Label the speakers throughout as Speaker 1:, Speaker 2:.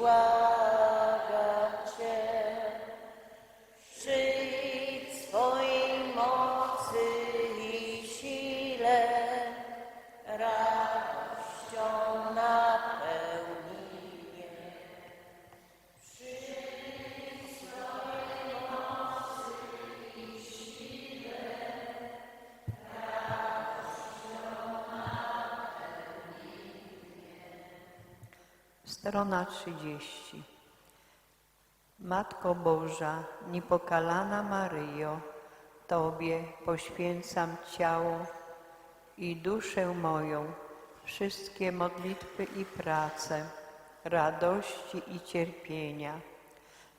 Speaker 1: well, Strona 30. Matko Boża, niepokalana Maryjo, Tobie poświęcam ciało i duszę moją, wszystkie modlitwy i prace, radości i cierpienia,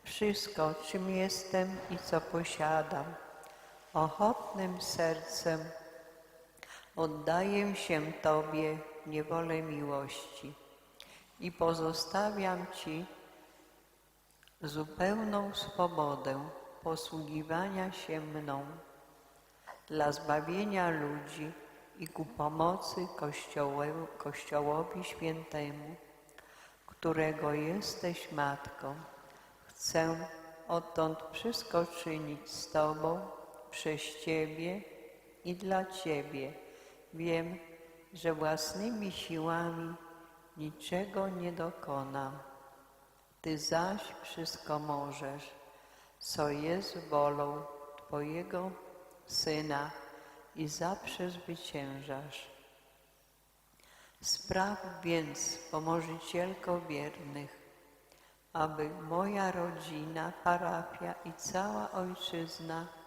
Speaker 1: wszystko, czym jestem i co posiadam. Ochotnym sercem oddaję się Tobie niewolę miłości i pozostawiam Ci zupełną swobodę posługiwania się mną dla zbawienia ludzi i ku pomocy Kościołu, Kościołowi Świętemu, którego jesteś Matką. Chcę odtąd wszystko czynić z Tobą, przez Ciebie i dla Ciebie. Wiem, że własnymi siłami niczego nie dokonam. Ty zaś wszystko możesz, co jest wolą Twojego Syna i zawsze zwyciężasz. Spraw więc, pomożycielko wiernych, aby moja rodzina, parafia i cała ojczyzna